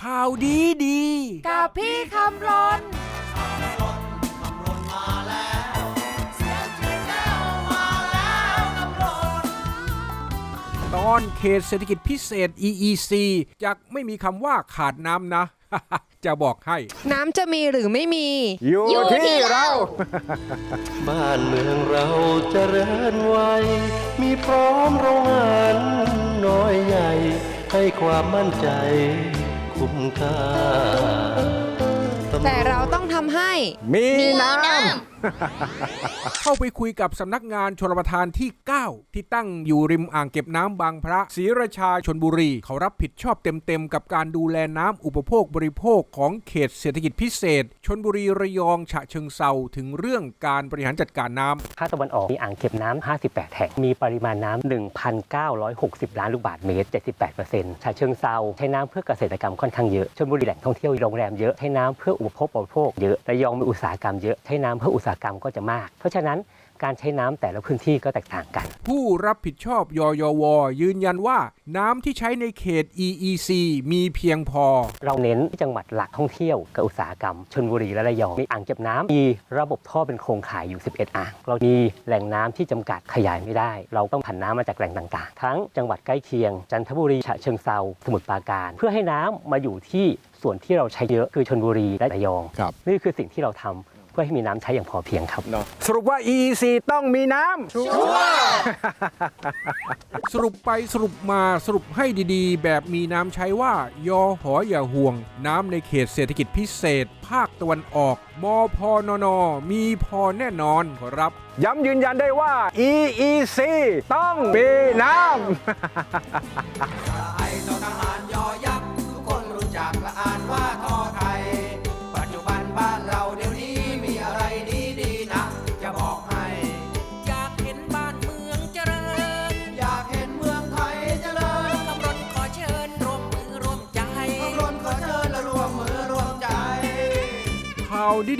ข่าวดีดี กับพี่คำรนตอนเขตเศรษฐกิจพิเศษ EEC จะไม่มีคำว่าขาดน้ำนะ จะบอกให้ น้ำจะมีหรือไม่มี อยู่อยู่ที่ที่เราบ้านเมืองเราเจริญไวมีพร้อมโรงงานน้อยใหญ่ ให้ความมั่นใจ คุ้มค่า แต่เราต้องทำให้ มีน้ เข้าไปคุยกับสำนักงานชลประทานที่ 9 ที่ตั้งอยู่ริมอ่างเก็บน้ำบางพระศรีราชาชนบุรี เขารับผิดชอบเต็มๆ กับการดูแลน้ำอุปโภคบริโภคของเขตเศรษฐกิจพิเศษ ชนบุรีระยองฉะเชิงเซาถึงเรื่องการบริหารจัดการน้ำภาคตะวันออกมีอ่างเก็บน้ำ 58 แห่ง มีปริมาณน้ำ 1,960 ล้านลูกบาศก์เมตร 78%ชาเชิงเซาใช้น้ำเพื่อเกษตรกรรมค่อนข้างเยอะชลบุรีแหล่งท่องเที่ยวโรงแรมเยอะใช้น้ำเพื่ออุปโภคบริโภคเยอะระยองมีอุตสาหกรรมเยอะใช้น้ำเพื่ออุตสาหกรรมก็จะมาก เพราะฉะนั้นการใช้น้ำแต่ละพื้นที่ก็แตกต่างกัน ผู้รับผิดชอบยยวยืนยันว่าน้ำที่ใช้ในเขต EEC มีเพียงพอ เราเน้นที่จังหวัดหลักท่องเที่ยวกับอุตสาหกรรมชนบุรีและระยองมีอ่างเก็บน้ำมีระบบท่อเป็นโครงข่ายอยู่ 11 อ่าง เรามีแหล่งน้ำที่จำกัดขยายไม่ได้ เราต้องผันน้ำมาจากแหล่งต่างๆ ทั้งจังหวัดใกล้เคียง จันทบุรีฉะเชิงเซาสมุทรปราการ เพื่อให้น้ำมาอยู่ที่ส่วนที่เราใช้เยอะคือชนบุรีและระยองครับนี่คือสิ่งที่เราทำ เพื่อให้มีน้ำใช้อย่างพอเพียงครับำสรุปว่า EEC ต้องมีน้ำ สรุปไปสรุปมาสรุปให้ดีๆ แบบมีน้ำใช้ว่า ยอหออย่าห่วง น้ำในเขตเศรษฐกิจพิเศษ ภาคตะวันออก มพนน มีพอแน่นอนครับ ย้ำยืนยันได้ว่า EEC ต้องมีน้ำ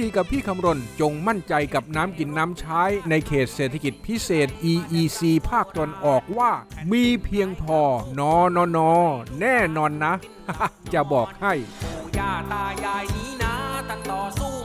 ดีๆกับพี่คำรณ จงมั่นใจกับน้ำกินน้ำใช้ในเขตเศรษฐกิจพิเศษ EEC ภาคตอนออกว่า มีเพียงพอนอนอนอแน่นอนนะ จะบอกให้ ปู่ย่าตายายนี้นะตั้งต่อสู้